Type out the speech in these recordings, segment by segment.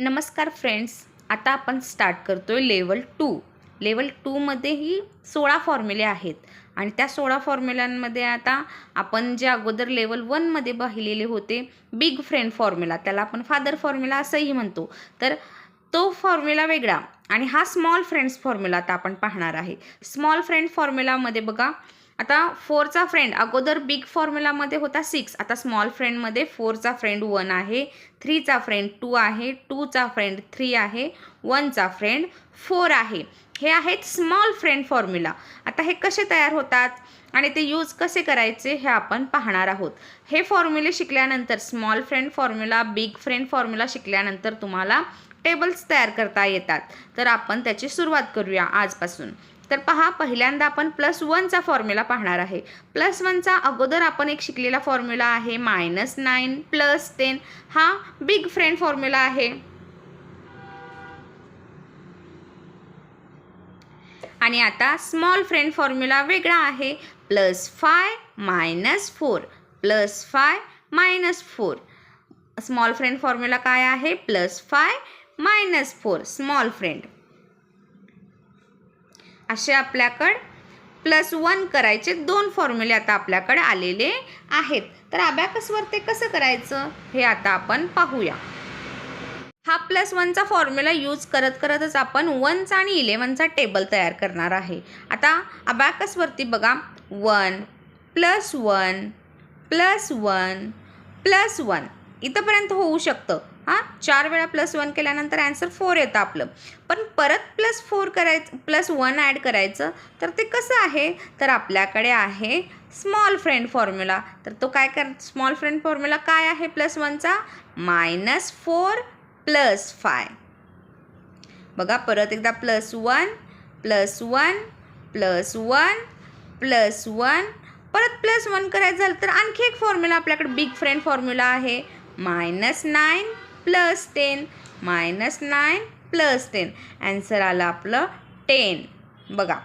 नमस्कार फ्रेंड्स आता आपण स्टार्ट करतो आहे लेवल टू लेवल टूमध्येही सोळा फॉर्म्युले आहेत. आणि त्या सोळा फॉर्म्युल्यांमध्ये आता आपण जे अगोदर लेवल वनमध्ये पाहिलेले होते बिग फ्रेंड फॉर्म्युला त्याला आपण फादर फॉर्म्युला असंही म्हणतो. तर तो फॉर्म्युला वेगळा आणि हा स्मॉल फ्रेंड्स फॉर्म्युला आता आपण पाहणार आहे. स्मॉल फ्रेंड फॉर्म्युलामध्ये बघा आता फोरचा फ्रेंड अगोदर बिग फॉर्म्युलामध्ये होता सिक्स आता स्मॉल फ्रेंडमध्ये फोरचा फ्रेंड वन आहे थ्रीचा फ्रेंड टू आहे टूचा फ्रेंड थ्री आहे वनचा फ्रेंड फोर आहे. हे आहेत स्मॉल फ्रेंड फॉर्म्युला आता हे कसे तयार होतात आणि ते यूज कसे करायचे हे आपण पाहणार आहोत. हे फॉर्म्युले शिकल्यानंतर small friend formula big friend formula शिकल्यानंतर तुम्हाला टेबल्स तयार करता येतात. तर आपण त्याची सुरुवात करूया आजपासून. तर पहा पहिल्यांदा आपण प्लस वनचा फॉर्म्युला पाहणार आहे. प्लस वनचा अगोदर आपण एक शिकलेला फॉर्म्युला आहे मायनस नाईन प्लस टेन हा बिग फ्रेंड फॉर्म्युला आहे. आणि आता स्मॉल फ्रेंड फॉर्म्युला वेगळा आहे. Plus five minus four plus five minus four small friend formula काय आहे? Plus five minus four small friend असे आपल्याकडं प्लस वन करायचे. दोन फॉर्म्युले आता आपल्याकडे आलेले आहेत. तर अबॅकसवर ते कसं करायचं? हे आता आपण पाहूया. हा प्लस वनचा फॉर्म्युला यूज करत करतच आपण वनचा आणि इलेवनचा टेबल तयार करणार आहे. आता अबॅकसवरती बघा. One plus one plus one plus one इथंपर्यंत होऊ शकतं. हां? चार वेळा प्लस वन केल्यानंतर ॲन्सर फोर येतं आपलं. पण परत प्लस फोर करायचं प्लस वन ॲड करायचं तर ते कसं आहे? तर आपल्याकडे आहे स्मॉल फ्रेंड फॉर्म्युला तर तो काय कर स्मॉल फ्रेंड फॉर्म्युला काय आहे प्लस वनचा मायनस फोर प्लस फाय बघा परत एकदा plus one plus one plus one plus one परत प्लस वन करायचं झालं तर आणखी एक फॉर्म्युला आपल्याकडे बिग फ्रेंड फॉर्म्युला आहे. Minus nine plus ten. Minus nine plus ten. Answer आलं आपलं टेन. बघा.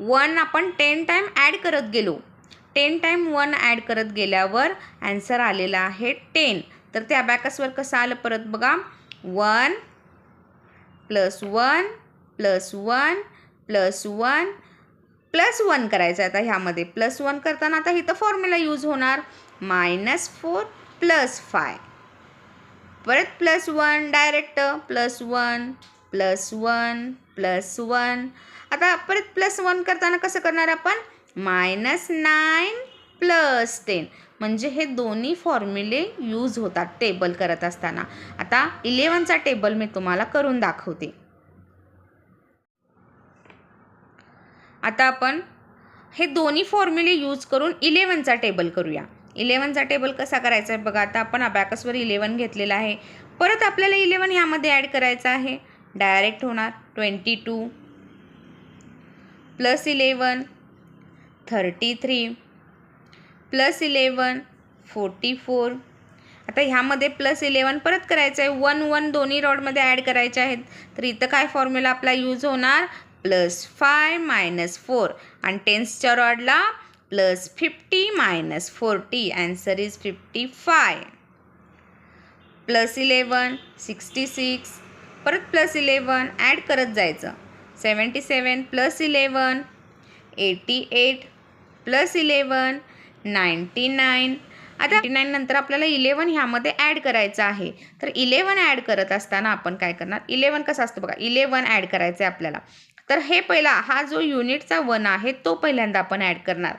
वन आपण टेन टाईम ॲड करत गेलो. टेन टाईम वन ॲड करत गेल्यावर ॲन्सर आलेला आहे टेन. तर त्या बॅकसवर कसं आलं परत बघा. One plus one plus one plus one plus one करायचं आहे आता ह्यामध्ये. प्लस वन करताना आता इथं फॉर्म्युला यूज होणार. Minus four plus five. परत plus one direct plus one plus one plus one. आता परत प्लस वन करताना कसं करणार आपण? Minus nine plus ten. म्हणजे हे दोन्ही फॉर्म्युले यूज होतात टेबल करत असताना. आता इलेवनचा टेबल मी तुम्हाला करून दाखवते. आता आपण हे दोन्ही फॉर्म्युले यूज करून इलेवनचा टेबल करूया. इलेवनचा टेबल कसा करायचा आहे? बघा आता आपण अबॅकसवर इलेवन घेतलेला आहे. परत आपल्याला इलेवन ह्यामध्ये ॲड करायचं आहे. डायरेक्ट होणार twenty two plus eleven thirty three plus eleven forty four आता ह्यामध्ये प्लस इलेवन परत करायचं आहे वन वन दोन्ही रॉडमध्ये ॲड करायचे आहेत. तर इथं काय फॉर्म्युला आपला यूज होणार? प्लस फाय मायनस फोर आणि टेन्सच्या रॉडला plus fifty minus forty answer is fifty five plus eleven sixty six परत प्लस इलेवन ॲड करत जायचं. Seventy seven plus eleven eighty eight plus eleven ninety nine आता eighty nine नंतर आपल्याला eleven ह्यामध्ये add करायचं आहे. तर इलेवन ॲड करत असताना आपण काय करणार? इलेवन कसं असतं बघा? इलेवन ॲड करायचं आहे आपल्याला. तर हे पहिला हा जो युनिटचा वन आहे तो पहिल्यांदा आपण ॲड करणार.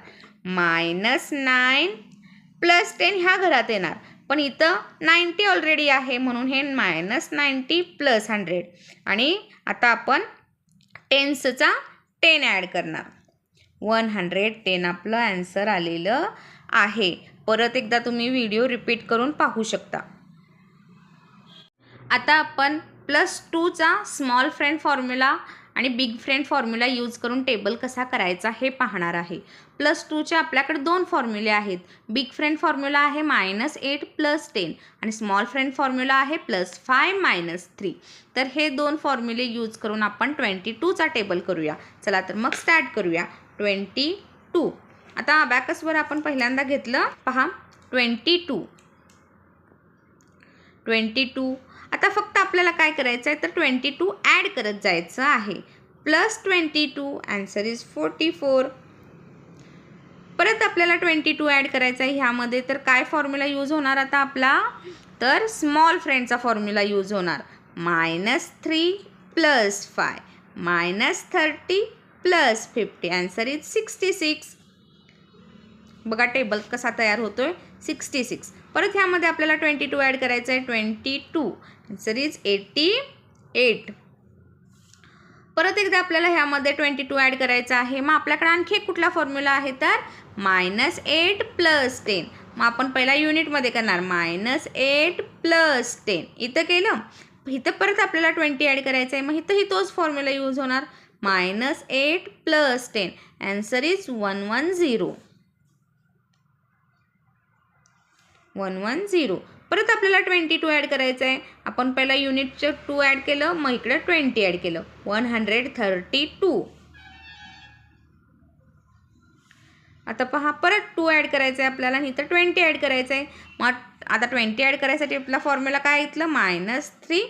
मायनस नाईन प्लस टेन ह्या घरात येणार. पण इथं नाईंटी ऑलरेडी आहे म्हणून हे मायनस नाईंटी प्लस हंड्रेड. आणि आता आपण टेन्सचा टेन ॲड करणार. वन हंड्रेड टेन आपलं ॲन्सर आलेलं आहे. परत एकदा तुम्ही व्हिडिओ रिपीट करून पाहू शकता. आता आपण प्लस टूचा स्मॉल फ्रेंड फॉर्म्युला आणि बिग फ्रेंड फॉर्म्युला यूज करून टेबल कसा करायचा हे पाहणार आहे. प्लस टूचे आपल्याकडे दोन फॉर्म्युले आहेत. बिग फ्रेंड फॉर्म्युला आहे मायनस एट प्लस टेन आणि स्मॉल फ्रेंड फॉर्म्युला आहे प्लस फाय मायनस थ्री तर हे दोन फॉर्म्युले यूज करून आपण ट्वेंटी टूचा टेबल करूया. चला तर मग स्टार्ट करूया. ट्वेंटी टू आता अबॅकसवर आपण पहिल्यांदा घेतलं. पहा ट्वेंटी टू ट्वेंटी टू आता फक्त आपल्याला काय करायचं आहे तर ट्वेंटी टू ॲड करत जायचं आहे. Plus twenty two answer is forty four परत आपल्याला ट्वेंटी टू ॲड करायचं आहे ह्यामध्ये तर काय फॉर्म्युला यूज होणार आता आपला? तर स्मॉल फ्रेंडचा फॉर्म्युला यूज होणार. Minus three plus five minus thirty plus fifty answer is sixty six बघा टेबल कसा तयार होतो आहे सिक्स्टी सिक्स परत ह्यामध्ये आपल्याला ट्वेंटी टू ॲड करायचं आहे twenty two answer is eighty eight परत एकदा आपल्याला ह्यामध्ये ट्वेंटी टू ॲड करायचं आहे. मग आपल्याकडे आणखी एक कुठला फॉर्म्युला आहे तर? मायनस एट प्लस टेन मग आपण पहिला युनिटमध्ये करणार मायनस एट प्लस टेन इथं केलं? इथं परत आपल्याला ट्वेंटी ॲड करायचं आहे मग इथंही तोच फॉर्म्युला यूज होणार. Minus eight plus ten answer is one one zero one one zero परत आपल्याला ट्वेंटी टू ॲड करायचं आहे. आपण पहिला युनिटचं टू ॲड केलं मग इकडं ट्वेंटी ॲड केलं. One hundred thirty two. आता पहा परत टू ॲड करायचं आहे आपल्याला आणि इथं ट्वेंटी ॲड करायचं आहे. मग आता ट्वेंटी ॲड करायसाठी आपला फॉर्म्युला काय इथलं? Minus three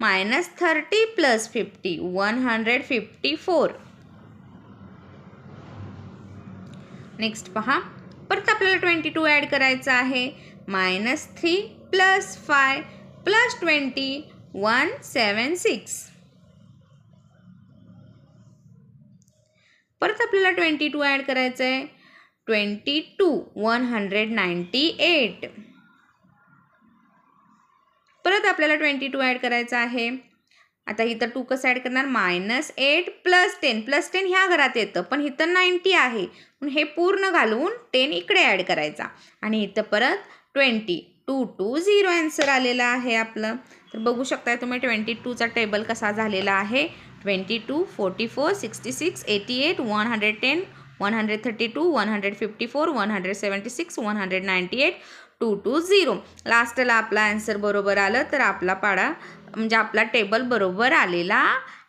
minus thirty plus fifty one hundred fifty four. Next पहा परत आपल्याला ट्वेंटी टू ॲड करायचं आहे. Minus three plus five plus twenty one seven six. परत आपल्याला ट्वेंटी टू ॲड करायचं आहे. Twenty two one hundred ninety eight. परत आपल्याला ट्वेंटी टू ॲड करायचं आहे. आता इथं टू कसं ॲड करणार? Minus eight plus ten. Plus ten ह्या घरात येतं पण इथं नाईंटी आहे. हे पूर्ण घालवून टेन इकडे ॲड करायचा. आणि इथं परत twenty. Two two zero answer आलेला आहे आपलं. तर बघू शकताय तुम्ही ट्वेंटी टूचा टेबल कसा झालेला आहे. Twenty two forty four sixty six eighty eight one hundred ten one hundred thirty two one hundred fifty four one hundred seventy six one hundred ninety eight two two zero लास्टला आपला answer बरोबर आलं तर आपला पाडा म्हणजे आपला table बरोबर आलेला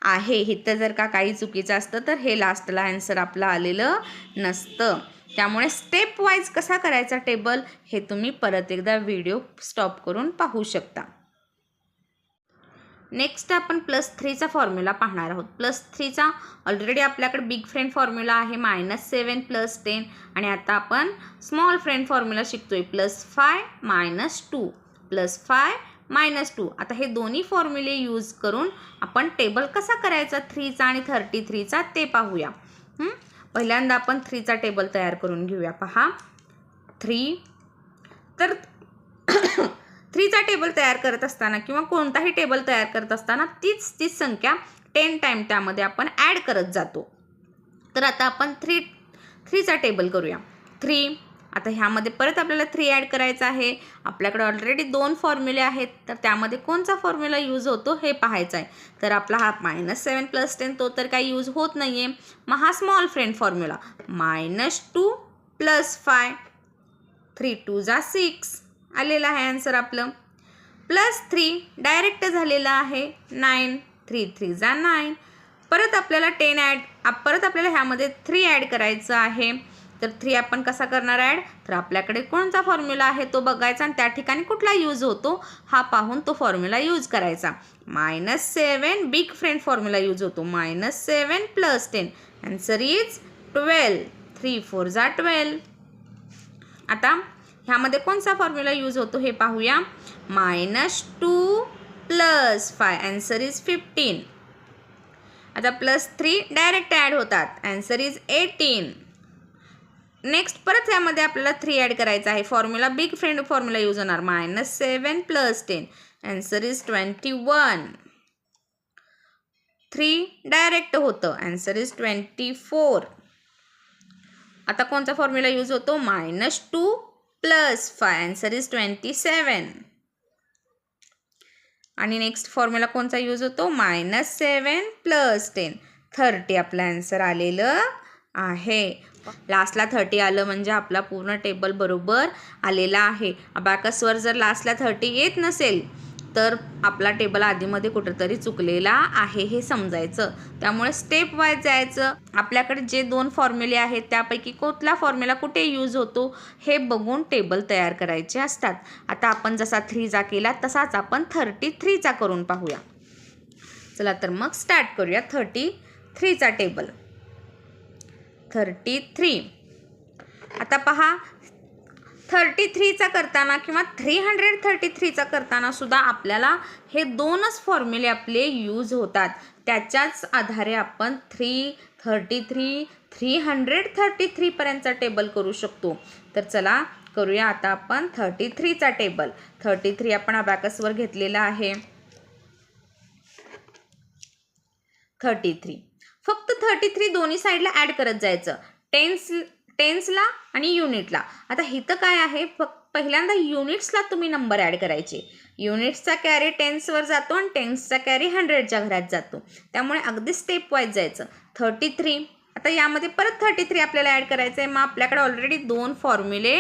आहे. इथं जर का काही चुकीचं असतं तर हे लास्टला ॲन्सर आपलं आलेलं नसतं. त्यामुळे स्टेप वाईज कसा करायचा टेबल हे तुम्ही परत एकदा व्हिडिओ स्टॉप करून पाहू शकता. नेक्स्ट आपण प्लस थ्रीचा फॉर्म्युला पाहणार आहोत. प्लस थ्रीचा ऑलरेडी आपल्याकडे बिग फ्रेंड फॉर्म्युला आहे मायनस सेवन प्लस टेन आणि आता आपण स्मॉल फ्रेंड फॉर्म्युला शिकतोय. Plus five minus two plus five minus two आता हे दोन्ही फॉर्म्युले यूज करून आपण टेबल कसा करायचा थ्रीचा आणि थर्टी थ्रीचा ते पाहूया. पहिल्यांदा आपण थ्रीचा टेबल तयार करून घेऊया. पहा. थ्री. तर थ्रीचा टेबल तयार करत असताना किंवा कोणताही टेबल तयार करत असताना तीच तीच संख्या टेन टाईम त्यामध्ये आपण ॲड करत जातो. तर आता आपण थ्री थ्रीचा टेबल करूया. थ्री आता ह्यामध्ये परत आपल्याला थ्री ॲड करायचं आहे. आपल्याकडे ऑलरेडी दोन फॉर्म्युले आहेत. तर त्यामध्ये कोणचा फॉर्म्युला यूज होतो हे पाहायचं आहे. तर आपला हा मायनस सेवन प्लस टेन तो तर काही यूज होत नाही आहे मग हा small friend formula minus two plus five three two जा सिक्स आलेलं आहे आन्सर आपलं. प्लस थ्री डायरेक्ट झालेलं आहे नाईन थ्री थ्री जा नाईन परत आपल्याला टेन ॲड परत आपल्याला ह्यामध्ये थ्री ॲड करायचं आहे. तर थ्री आपण कसा करणार ॲड तर आपल्याकडे कोणता फॉर्म्युला आहे तो बघायचा आणि त्या ठिकाणी कुठला यूज होतो हा पाहून तो फॉर्म्युला यूज करायचा. Minus seven big friend formula use होतो. Minus seven plus ten answer is twelve three four जा ट्वेल्व आता ह्यामध्ये कोणता फॉर्म्युला यूज होतो हे पाहूया. Minus two plus five answer is fifteen आता प्लस थ्री डायरेक्ट ॲड होतात. ॲन्सर इज एटीन नेक्स्ट परत यामध्ये आपल्याला थ्री ॲड करायचं आहे. Formula big friend formula use होणार. Minus seven plus ten answer is twenty one three direct होतं. Answer is twenty four आता कोणता फॉर्म्युला यूज होतो? Minus two plus five answer is twenty seven आणि next formula कोणता use होतो? Minus seven plus ten thirty आपलं answer आलेलं आहे. लास्टला थर्टी आलं म्हणजे आपला पूर्ण टेबल बरोबर आलेला आहे. अबॅकसवर जर लास्टला थर्टी येत नसेल तर आपला टेबल आधीमध्ये कुठंतरी चुकलेला आहे हे समजायचं. त्यामुळे स्टेप वाईज जायचं. आपल्याकडे जे दोन फॉर्म्युले आहेत त्यापैकी कोणता फॉर्म्युला कुठे यूज होतो हे बघून टेबल तयार करायचे असतात. आता आपण जसा थ्रीचा केला तसाच आपण थर्टी थ्रीचा करून पाहूया. चला तर मग स्टार्ट करूया थर्टी थ्रीचा टेबल थर्टी थ्री आता पहा थर्टी थ्रीचा करताना किंवा थ्री हंड्रेड थर्टी थ्रीचा करताना सुद्धा आपल्याला हे दोनच फॉर्म्युले आपले यूज होतात. त्याच्याच आधारे आपण three thirty three three hundred thirty थ्रीपर्यंतचा table करू शकतो. तर चला करूया आता आपण थर्टी थ्रीचा टेबल थर्टी थ्री आपण अबॅकसवर घेतलेला आहे. थर्टी थ्री फक्त थर्टी थ्री दोन्ही साईडला ॲड करत जायचं. टेन्स टेन्सला आणि युनिटला आता इथं काय आहे? फक्त पहिल्यांदा युनिट्सला तुम्ही नंबर ॲड करायचे. युनिट्सचा कॅरी टेन्सवर जातो आणि टेन्सचा कॅरी हंड्रेडच्या घरात जातो. त्यामुळे अगदी स्टेप वाईज जायचं. थर्टी थ्री आता यामध्ये परत थर्टी थ्री आपल्याला ॲड करायचं आहे मग आपल्याकडे ऑलरेडी दोन फॉर्म्युले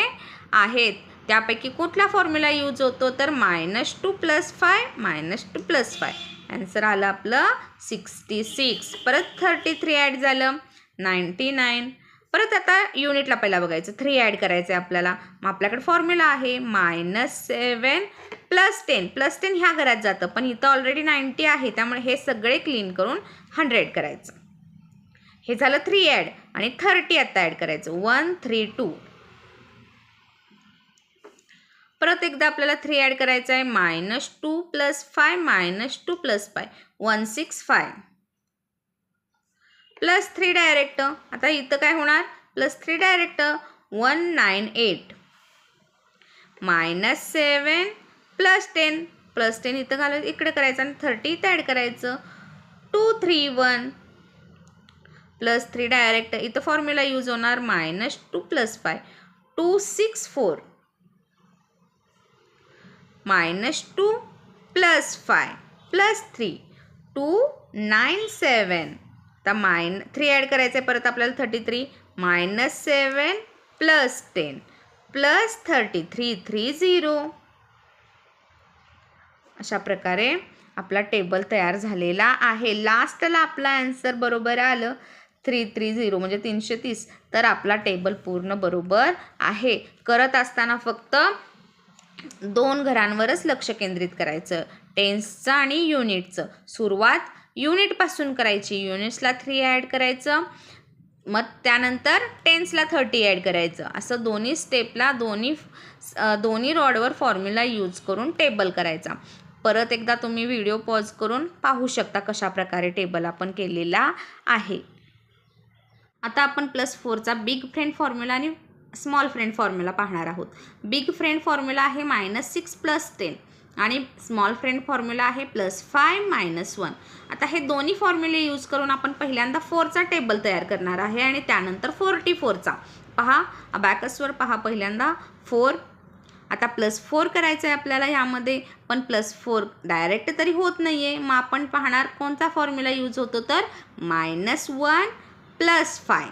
आहेत. त्यापैकी कुठला फॉर्म्युला यूज होतो? तर minus two plus five minus two plus five answer आलं आपलं सिक्स्टी सिक्स परत थर्टी थ्री ॲड झालं. नाईंटी नाईन परत आता युनिटला पहिला बघायचं. थ्री ॲड करायचं आहे आपल्याला. मग आपल्याकडे फॉर्म्युला आहे. Minus seven plus ten plus ten ह्या घरात जातं. पण इथं ऑलरेडी नाईंटी आहे. त्यामुळे हे सगळे क्लीन करून हंड्रेड करायचं. हे झालं थ्री ॲड आणि थर्टी आत्ता ॲड करायचं. वन थ्री टू परत एकदा आपल्याला थ्री ॲड करायचं आहे minus two plus five minus two plus five one six five plus three direct आता इथं काय होणार? Plus three direct one nine eight minus seven plus ten plus ten इथं घालायचं इकडे करायचं आणि थर्टी इथं ॲड करायचं. Two three one plus three direct इथं फॉर्म्युला यूज होणार. Minus two plus five two six four minus two plus five plus three. Two nine seven. तर मायन थ्री ॲड करायचं आहे परत आपल्याला thirty three. Minus seven plus ten. Plus thirty three three zero. अशा प्रकारे आपला table तयार झालेला आहे. लास्टला आपला ॲन्सर बरोबर आलं. थ्री थ्री झिरो म्हणजे तीनशे तीस. तर आपला टेबल पूर्ण बरोबर आहे. करत असताना फक्त दोन घरांवरच लक्ष केंद्रित करायचं. टेन्सचं आणि युनिटचं. सुरुवात युनिटपासून करायची. युनिट्सला थ्री ॲड करायचं. मग त्यानंतर टेन्सला थर्टी ॲड करायचं. असं दोन्ही स्टेपला दोन्ही दोन्ही रॉडवर फॉर्म्युला यूज करून टेबल करायचा. परत एकदा तुम्ही व्हिडिओ पॉज करून पाहू शकता कशा प्रकारे टेबल आपण केलेला आहे. आता आपण प्लस फोरचा बिग फ्रेंड फॉर्म्युला आणि स्मॉल फ्रेंड फॉर्म्युला पाहणार आहोत. बिग फ्रेंड फॉर्म्युला आहे मायनस सिक्स प्लस टेन आणि स्मॉल फ्रेंड फॉर्म्युला आहे प्लस फाय मायनस वन आता हे दोन्ही फॉर्म्युले यूज करून आपण पहिल्यांदा फोरचा टेबल तयार करणार आहे आणि त्यानंतर फोर्टी फोरचा पहा अबॅकसवर पहा पहिल्यांदा. फोर आता प्लस फोर करायचं आहे आपल्याला ह्यामध्ये पण प्लस फोर डायरेक्ट तरी होत नाही आहे मग आपण पाहणार कोणता फॉर्म्युला यूज होतो तर minus one plus five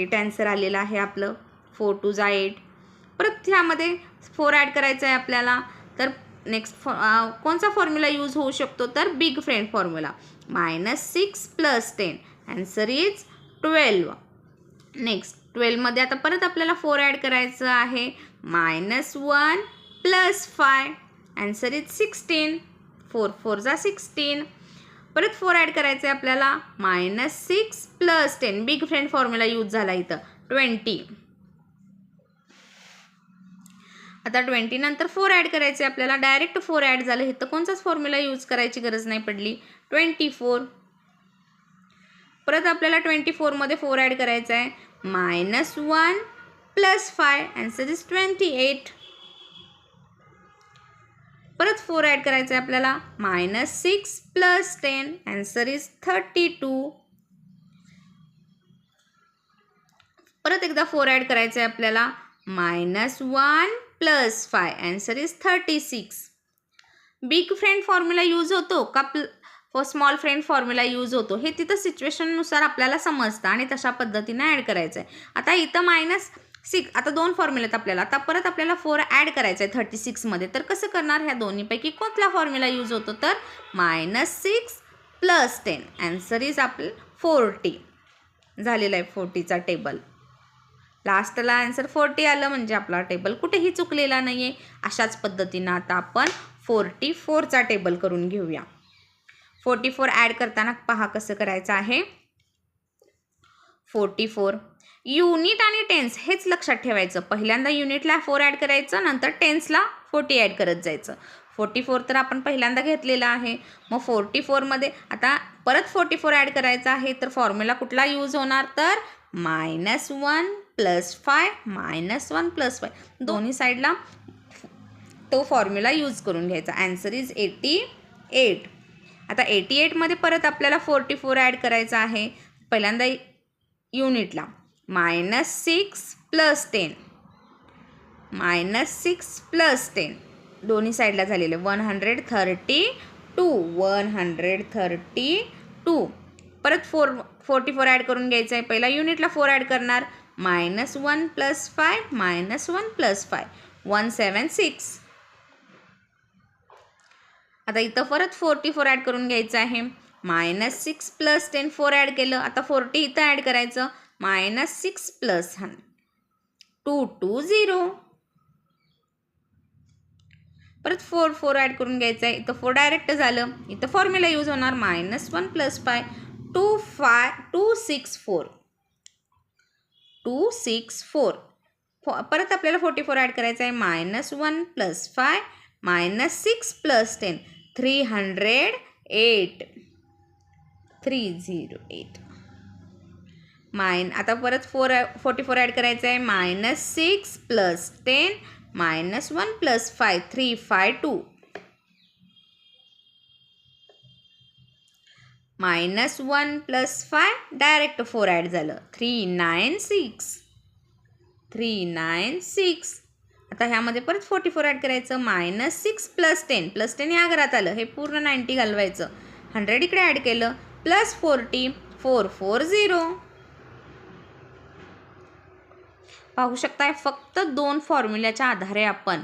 eight answer आलेलं आहे आपलं. फोर टू जा एट परत ह्यामध्ये फोर ॲड करायचं आहे आपल्याला. तर नेक्स्ट फॉ कोणचा फॉर्म्युला यूज होऊ शकतो? तर big friend formula minus six plus ten answer is twelve next ट्वेल्वमध्ये आता परत आपल्याला फोर ॲड करायचं आहे. Minus one plus five answer is sixteen four four जा सिक्स्टीन परत फोर ॲड करायचं आहे आपल्याला. Minus six plus ten big friend formula use झाला इथं. ट्वेंटी आता ट्वेंटी नंतर फोर ॲड करायचे आपल्याला. डायरेक्ट फोर ॲड झालं. हे तर कोणताच फॉर्म्युला यूज करायची गरज नाही पडली. ट्वेंटी फोर परत आपल्याला ट्वेंटी फोरमध्ये फोर ॲड करायचं आहे minus one plus five answer is twenty eight परत फोर ॲड करायचं आहे आपल्याला. Minus six plus ten answer is thirty two परत एकदा फोर ॲड करायचं आहे आपल्याला. Minus one plus five. Answer is thirty six big friend formula use होतो का प्ल स्मॉल फ्रेंड फॉर्म्युला यूज होतो? हे तिथं सिच्युएशननुसार आपल्याला समजतं आणि तशा पद्धतीनं ॲड करायचं आहे आता इथं मायनस सिक्स आता दोन फॉर्म्युले आहेत आपल्याला. आता परत आपल्याला फोर ॲड करायचं आहे थर्टी सिक्समध्ये तर कसं करणार? ह्या दोन्हीपैकी कोणता फॉर्म्युला यूज होतो? तर minus six plus ten answer is आपलं फोर्टी झालेला आहे फोर्टीचा टेबल लास्टला आन्सर फोर्टी आलं म्हणजे आपला टेबल कुठेही चुकलेला नाही आहे अशाच पद्धतीनं आता आपण फोर्टी फोरचा टेबल करून घेऊया. फोर्टी फोर ॲड करताना पहा कसं करायचं आहे. फोर्टी फोर युनिट आणि टेन्स हेच लक्षात ठेवायचं. पहिल्यांदा युनिटला फोर ॲड करायचं नंतर टेन्सला फोर्टी ॲड करत जायचं. फोर्टी फोर तर आपण पहिल्यांदा घेतलेला आहे. मग फोर्टी फोरमध्ये आता परत फोर्टी फोर ॲड करायचं आहे तर फॉर्म्युला कुठला यूज होणार? तर minus one plus five minus one plus five दोन्ही साईडला तो फॉर्म्युला यूज करून घ्यायचा. ॲन्सर इज एटी एट आता एटी एटमध्ये परत आपल्याला फोर्टी फोर ॲड करायचं आहे. पहिल्यांदा युनिटला minus six plus ten minus six plus ten दोन्ही साईडला झालेले one hundred thirty two one hundred thirty two परत फोर फोर्टी फोर ॲड करून घ्यायचं आहे. पहिला युनिटला फोर ॲड करणार. Minus one plus five minus one plus five. One seven six. आता इथं परत फोर्टी फोर ॲड करून घ्यायचं आहे. Minus six plus ten four add केलं. आता फोर्टी इथं ॲड करायचं. मायनस सिक्स प्लस हन टू टू झिरो. परत फोर फोर ॲड करून घ्यायचं आहे. इथं फोर डायरेक्ट झालं. इथं फॉर्म्युला यूज होणार. Minus one plus five. Two five two six four. Two six four. Four परत आपल्याला फोर्टी फोर ॲड करायचं आहे minus one plus five minus six plus ten. Three hundred eight. Three zero eight. Minus आता परत four forty four add करायचं आहे minus six plus ten minus one plus five three five two. Minus one plus five direct four add झालं. Three nine six. Three nine six. आता ह्यामध्ये परत forty four add करायचं. Minus six plus ten. Plus ten या घरात आलं. हे पूर्ण नाईन्टी घालवायचं. हंड्रेड इकडे ॲड केलं. Plus forty four four zero. पाहू शकताय फक्त दोन फॉर्म्युल्याच्या आधारे आपण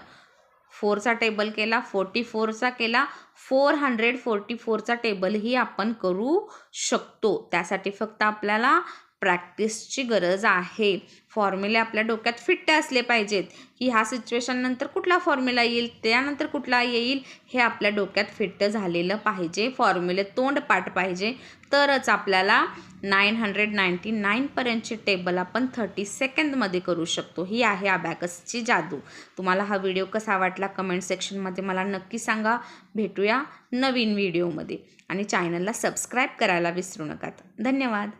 फोरचा टेबल केला फोर्टी फोरचा केला फोर हंड्रेड फोर्टी फोरचा टेबलही आपण करू शकतो. त्यासाठी फक्त आपल्याला प्रॅक्टिसची गरज आहे. फॉर्म्युले आपल्या डोक्यात फिट्ट असले पाहिजेत. की ह्या सिच्युएशननंतर कुठला फॉर्म्युला येईल त्यानंतर कुठला येईल हे आपल्या डोक्यात फिट्ट झालेलं पाहिजे. फॉर्म्युले तोंड पाठ पाहिजे. तरच आपल्याला नाईन हंड्रेड नाईन्टी नाईनपर्यंतची टेबल आपण थर्टी सेकंदमध्ये करू शकतो. ही आहे अबॅकसची जादू. तुम्हाला हा व्हिडिओ कसा वाटला कमेंट सेक्शनमध्ये मला नक्की सांगा. भेटूया नवीन व्हिडिओमध्ये. आणि चॅनलला सबस्क्राईब करायला विसरू नका. धन्यवाद.